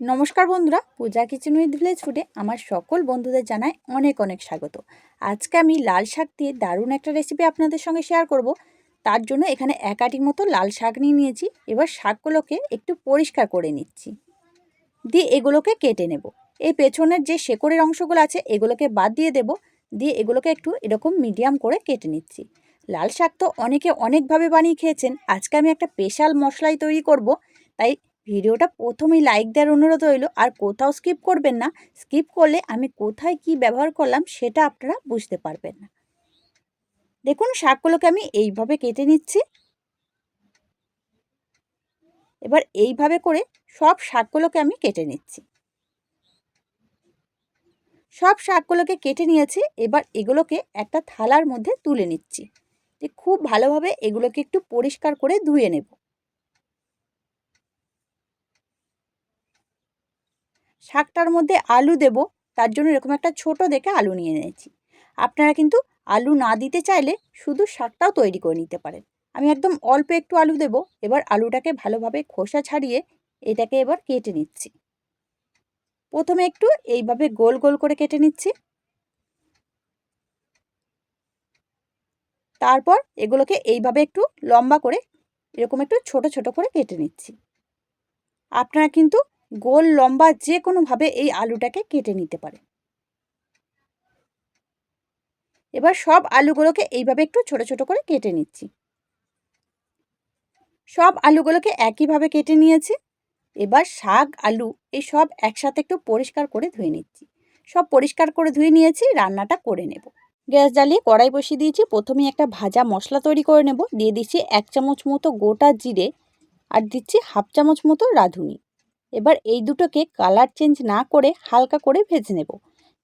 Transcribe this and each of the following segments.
নমস্কার বন্ধুরা, পূজা kitchen with village ফুডে আমার সকল বন্ধুদের জানায় অনেক অনেক স্বাগত। আজকে আমি লাল শাক দিয়ে দারুণ একটা রেসিপি আপনাদের সঙ্গে শেয়ার করব। তার জন্য এখানে এক মতো লাল শাক নিয়ে নিয়েছি। এবার শাকগুলোকে একটু পরিষ্কার করে নিচ্ছি। দিয়ে এগুলোকে কেটে নেব। এই পেছনের যে শেকড়ের অংশগুলো আছে, এগুলোকে বাদ দিয়ে দেব। দিয়ে এগুলোকে একটু এরকম মিডিয়াম করে কেটে নিচ্ছি। লাল শাক তো অনেকে অনেকভাবে বানিয়ে খেয়েছেন। আজকে আমি একটা স্পেশাল মশলাই তৈরি করব। তাই ভিডিওটা প্রথমেই লাইক দেওয়ার অনুরোধ রইল, আর কোথাও স্কিপ করবেন না। স্কিপ করলে আমি কোথায় কি ব্যবহার করলাম সেটা আপনারা বুঝতে পারবেন না। দেখুন, শাকগুলোকে আমি এইভাবে কেটে নিচ্ছি। এবার এইভাবে করে সব শাকগুলোকে আমি কেটে নিচ্ছি। সব শাকগুলোকে কেটে নিয়েছি, এবার এগুলোকে একটা থালার মধ্যে তুলে নিচ্ছি। খুব ভালোভাবে এগুলোকে একটু পরিষ্কার করে ধুয়ে নেব। শাকটার মধ্যে আলু দেব, তার জন্য এরকম একটা ছোট দেখে আলু নিয়ে নিয়েছি আপনারা কিন্তু আলু না দিতে চাইলে শুধু শাকটাও তৈরি করে নিতে পারেন। আমি একদম অল্প একটু আলু দেব, এবার আলুটাকে ভালোভাবে খোসা ছাড়িয়ে এটাকে এবার কেটে নিচ্ছি। প্রথমে একটু এইভাবে গোল গোল করে কেটে নিচ্ছি। তারপর এগুলোকে এইভাবে একটু লম্বা করে এরকম একটু ছোট ছোট করে কেটে নিচ্ছি। আপনারা কিন্তু গোল, লম্বা, যে কোনোভাবে এই আলুটাকে কেটে নিতে পারে। এবার সব আলুগুলোকে এইভাবে একটু ছোট ছোট করে কেটে নিচ্ছি। সব আলুগুলোকে একইভাবে কেটে নিয়েছি। এবার শাক, আলু এই সব একসাথে একটু পরিষ্কার করে ধুয়ে নিচ্ছি। সব পরিষ্কার করে ধুয়ে নিয়েছি, রান্নাটা করে নেব। গ্যাস জ্বালিয়ে কড়াই বসিয়ে দিয়েছি। প্রথমে একটা ভাজা মশলা তৈরি করে নেব। দিয়ে দিচ্ছি এক চামচ মতো গোটা জিরে আর দিচ্ছি হাফ চামচ মতো রাঁধুনি। এবার এই দুটোকে কালার চেঞ্জ না করে হালকা করে ভেজে নেব।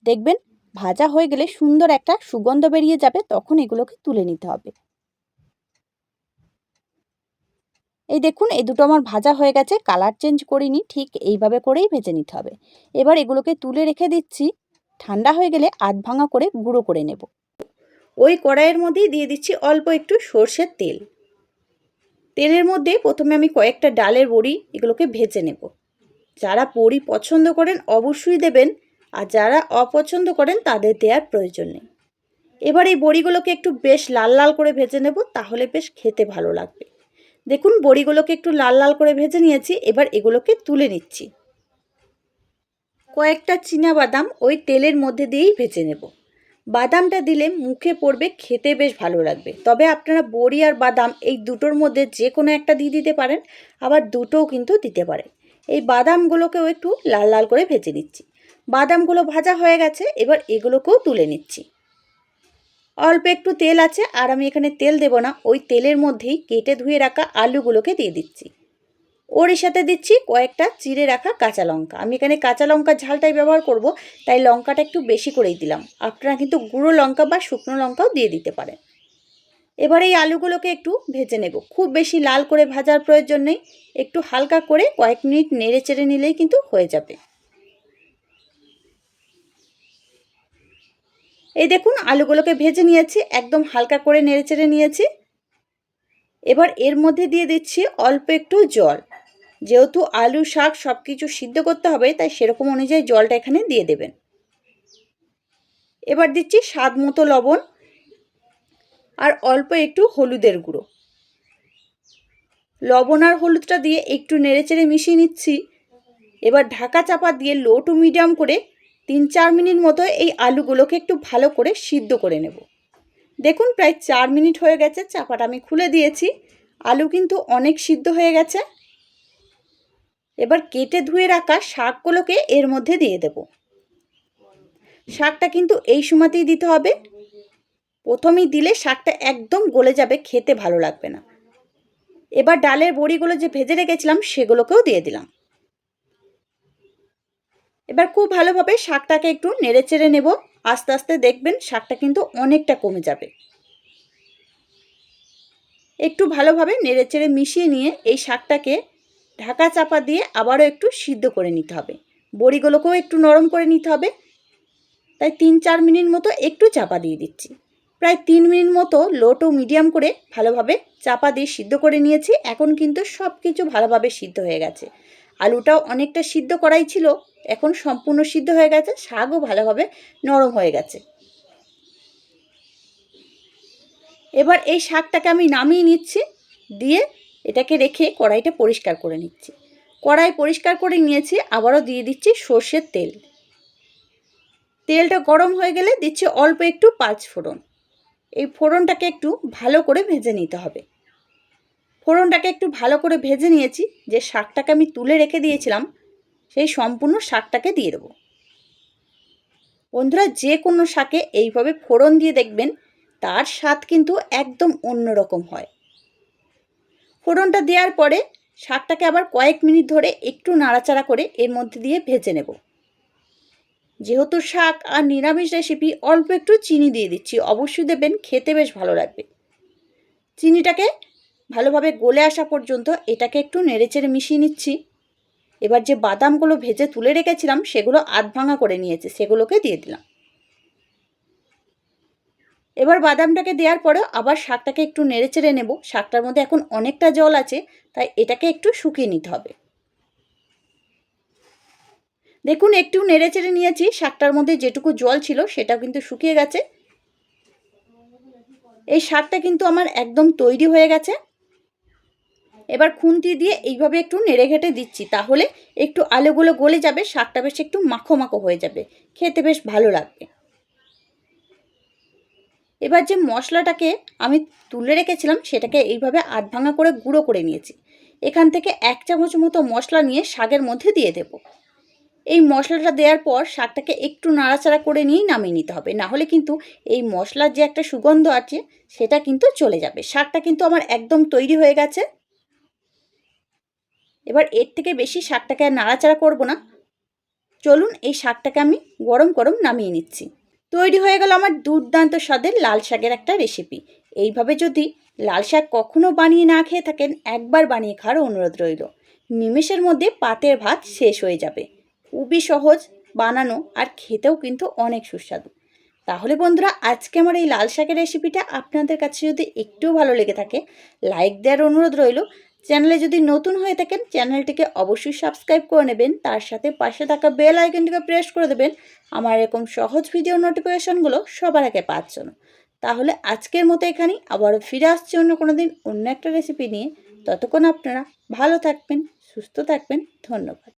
দেখবেন ভাজা হয়ে গেলে সুন্দর একটা সুগন্ধ বেরিয়ে যাবে, তখন এগুলোকে তুলে নিতে হবে। এই দেখুন, এই দুটো আমার ভাজা হয়ে গেছে কালার চেঞ্জ করিনি, ঠিক এইভাবে করেই ভেজে নিতে হবে। এবার এগুলোকে তুলে রেখে দিচ্ছি, ঠান্ডা হয়ে গেলে আধ ভাঙা করে গুঁড়ো করে নেব। ওই কড়াইয়ের মধ্যেই দিয়ে দিচ্ছি অল্প একটু সর্ষের তেল। তেলের মধ্যে প্রথমে আমি কয়েকটা ডালের বড়ি এগুলোকে ভেজে নেব। যারা বড়ি পছন্দ করেন অবশ্যই দেবেন, আর যারা অপছন্দ করেন তাদের দেওয়ার প্রয়োজন নেই। এবার এই বড়িগুলোকে একটু বেশ লাল লাল করে ভেজে নেব, তাহলে বেশ খেতে ভালো লাগবে। দেখুন, বড়িগুলোকে একটু লাল লাল করে ভেজে নিয়েছি, এবার এগুলোকে তুলে নিচ্ছি। কয়েকটা বাদাম ওই তেলের মধ্যে দিয়েই ভেজে নেব। বাদামটা দিলে মুখে পড়বে, খেতে বেশ ভালো লাগবে। তবে আপনারা বড়ি আর বাদাম এই দুটোর মধ্যে যে কোনো একটা দিয়ে দিতে পারেন, আবার দুটোও কিন্তু দিতে পারেন। এই বাদামগুলোকেও একটু লাল লাল করে ভেজে নিচ্ছি। বাদামগুলো ভাজা হয়ে গেছে, এবার এগুলোকেও তুলে নিচ্ছি। অল্প একটু তেল আছে, আর আমি এখানে তেল দেব না, ওই তেলের মধ্যেই কেটে ধুয়ে রাখা আলুগুলোকে দিয়ে দিচ্ছি। ওর সাথে দিচ্ছি কয়েকটা চিড়ে রাখা কাঁচা লঙ্কা। আমি এখানে কাঁচা লঙ্কার ঝালটাই ব্যবহার করব, তাই লঙ্কাটা একটু বেশি করেই দিলাম। আপনারা কিন্তু গুঁড়ো লঙ্কা বা শুকনো লঙ্কাও দিয়ে দিতে পারেন। এবার এই আলুগুলোকে একটু ভেজে নেব। খুব বেশি লাল করে ভাজার প্রয়োজন নেই। একটু হালকা করে কয়েক মিনিট নেড়ে চেড়ে নিলেই কিন্তু হয়ে যাবে। এই দেখুন, আলুগুলোকে ভেজে নিয়েছি, একদম হালকা করে নেড়ে চেড়ে নিয়েছি। এবার এর মধ্যে দিয়ে দিচ্ছি অল্প একটু জল। যেহেতু আলু, শাক সব কিছু সিদ্ধ করতে হবে, তাই সেরকম অনুযায়ী জলটা এখানে দিয়ে দেবেন। এবার দিচ্ছি স্বাদ মতো লবণ। আর অল্প একটু হলুদের গুঁড়ো। লবণ আর হলুদটা দিয়ে একটু নেড়েচেড়ে মিশিয়ে নিচ্ছি। এবার ঢাকা চাপা দিয়ে লো টু মিডিয়াম করে তিন চার মিনিট মতো এই আলুগুলোকে একটু ভালো করে সিদ্ধ করে নেব। দেখুন প্রায় চার মিনিট হয়ে গেছে, চাপাটা আমি খুলে দিয়েছি। আলু কিন্তু অনেক সিদ্ধ হয়ে গেছে। এবার কেটে ধুয়ে রাখা শাকগুলোকে এর মধ্যে দিয়ে দেব। শাকটা কিন্তু এই সময়তেই দিতে হবে। প্রথমেই দিলে শাকটা একদম গলে যাবে, খেতে ভালো লাগবে না। এবার ডালের বড়িগুলো যে ভেজে রেখেছিলাম, সেগুলোকেও দিয়ে দিলাম। এবার খুব ভালোভাবে শাকটাকে একটু নেড়ে চেড়ে নেব। আস্তে আস্তে দেখবেন শাকটা কিন্তু অনেকটা কমে যাবে। একটু ভালোভাবে নেড়ে চেড়ে মিশিয়ে নিয়ে এই শাকটাকে ঢাকা চাপা দিয়ে আবারও একটু সিদ্ধ করে নিতে হবে। বড়িগুলোকেও একটু নরম করে নিতে হবে। তাই তিন চার মিনিট মতো একটু চাপা দিয়ে দিচ্ছি। প্রায় তিন মিনিট মতো লো টু মিডিয়াম করে ভালোভাবে চাপা দিয়ে সিদ্ধ করে নিয়েছি। এখন কিন্তু সব কিছু ভালোভাবে সিদ্ধ হয়ে গেছে। আলুটাও অনেকটা সিদ্ধ করাই ছিল, এখন সম্পূর্ণ সিদ্ধ হয়ে গেছে, শাকও ভালোভাবে নরম হয়ে গেছে। এবার এই শাকটাকে আমি নামিয়ে নিচ্ছি, দিয়ে এটাকে রেখে কড়াইটা পরিষ্কার করে নিচ্ছি। কড়াই পরিষ্কার করে নিয়েছি, আবারও দিয়ে দিচ্ছি সর্ষের তেল। তেলটা গরম হয়ে গেলে দিচ্ছি অল্প একটু পাঁচ ফোড়ন। এই ফোড়নটাকে একটু ভালো করে ভেজে নিতে হবে। ফোড়নটাকে একটু ভালো করে ভেজে নিয়েছি, যে শাকটাকে আমি তুলে রেখে দিয়েছিলাম, সেই সম্পূর্ণ শাকটাকে দিয়ে দেবো। বন্ধুরা, যে কোনো শাকে এইভাবে ফোড়ন দিয়ে দেখবেন, তার স্বাদ কিন্তু একদম অন্যরকম হয়। ফোড়নটা দেওয়ার পরে শাকটাকে আবার কয়েক মিনিট ধরে একটু নাড়াচাড়া করে এর মধ্যে দিয়ে ভেজে নেব। যেহেতু শাক আর নিরামিষ রেসিপি অল্প একটু চিনি দিয়ে দিচ্ছি, অবশ্যই দেবেন, খেতে বেশ ভালো লাগবে। চিনিটাকে ভালোভাবে গলে আসা পর্যন্ত এটাকে একটু নেড়েচেড়ে মিশিয়ে নিচ্ছি। এবার যে বাদামগুলো ভেজে তুলে রেখেছিলাম, সেগুলো আধ ভাঙা করে নিয়েছে, সেগুলোকে দিয়ে দিলাম। এবার বাদামটাকে দেওয়ার পরেও আবার শাকটাকে একটু নেড়েচেড়ে নেব। শাকটার মধ্যে এখন অনেকটা জল আছে, তাই এটাকে একটু শুকিয়ে নিতে হবে। দেখুন, একটু নেড়ে চেড়ে নিয়েছি। শাকটার মধ্যে যেটুকু জল ছিল সেটাও কিন্তু শুকিয়ে গেছে। এই শাকটা কিন্তু আমার একদম তৈরি হয়ে গেছে। এবার খুন্তি দিয়ে এইভাবে একটু নেড়ে ঘেটে দিচ্ছি, তাহলে একটু আলুগুলো গলে যাবে, শাকটা বেশ একটু মাখো মাখো হয়ে যাবে। খেতে বেশ ভালো লাগবে। এবার যে মশলাটাকে আমি তুলে রেখেছিলাম, সেটাকে এইভাবে আধ ভাঙা করে গুঁড়ো করে নিয়েছি। এখান থেকে এক চামচ মতো মশলা নিয়ে শাকের মধ্যে দিয়ে দেব। এই মশলাটা দেওয়ার পর শাকটাকে একটু নাড়াচাড়া করে নিয়েই নামিয়ে নিতে হবে। না হলে কিন্তু এই মশলার যে একটা সুগন্ধ আছে, সেটা কিন্তু চলে যাবে। শাকটা কিন্তু আমার একদম তৈরি হয়ে গেছে। এবার এর থেকে বেশি শাকটাকে আর নাড়াচাড়া করব না। চলুন এই শাকটাকে আমি গরম গরম নামিয়ে নিচ্ছি। তৈরি হয়ে গেল আমার দুর্দান্ত স্বাদের লাল শাকের একটা রেসিপি এইভাবে যদি লাল শাক কখনও বানিয়ে না খেয়ে থাকেন, একবার বানিয়ে খাওয়ার অনুরোধ রইল। নিমেষের মধ্যে পাতের ভাত শেষ হয়ে যাবে। খুবই সহজ, বানানো আর খেতেও কিন্তু অনেক সুস্বাদু। তাহলে বন্ধুরা, আজকে আমার এই লাল শাকের রেসিপিটা আপনাদের কাছে যদি একটুও ভালো লেগে থাকে লাইক দেওয়ার অনুরোধ রইল। চ্যানেলে যদি নতুন হয়ে থাকেন, চ্যানেলটিকে অবশ্যই সাবস্ক্রাইব করে নেবেন। তার সাথে পাশে থাকা বেল আইকনটিকে প্রেস করে দেবেন। আমার এরকম সহজ ভিডিও নোটিফিকেশনগুলো সবার আগে জন্য। তাহলে আজকের মতো এখানেই, আবারও ফিরে আসছি অন্য কোনো দিন অন্য একটা রেসিপি নিয়ে। ততক্ষণ আপনারা ভালো থাকবেন, সুস্থ থাকবেন। ধন্যবাদ।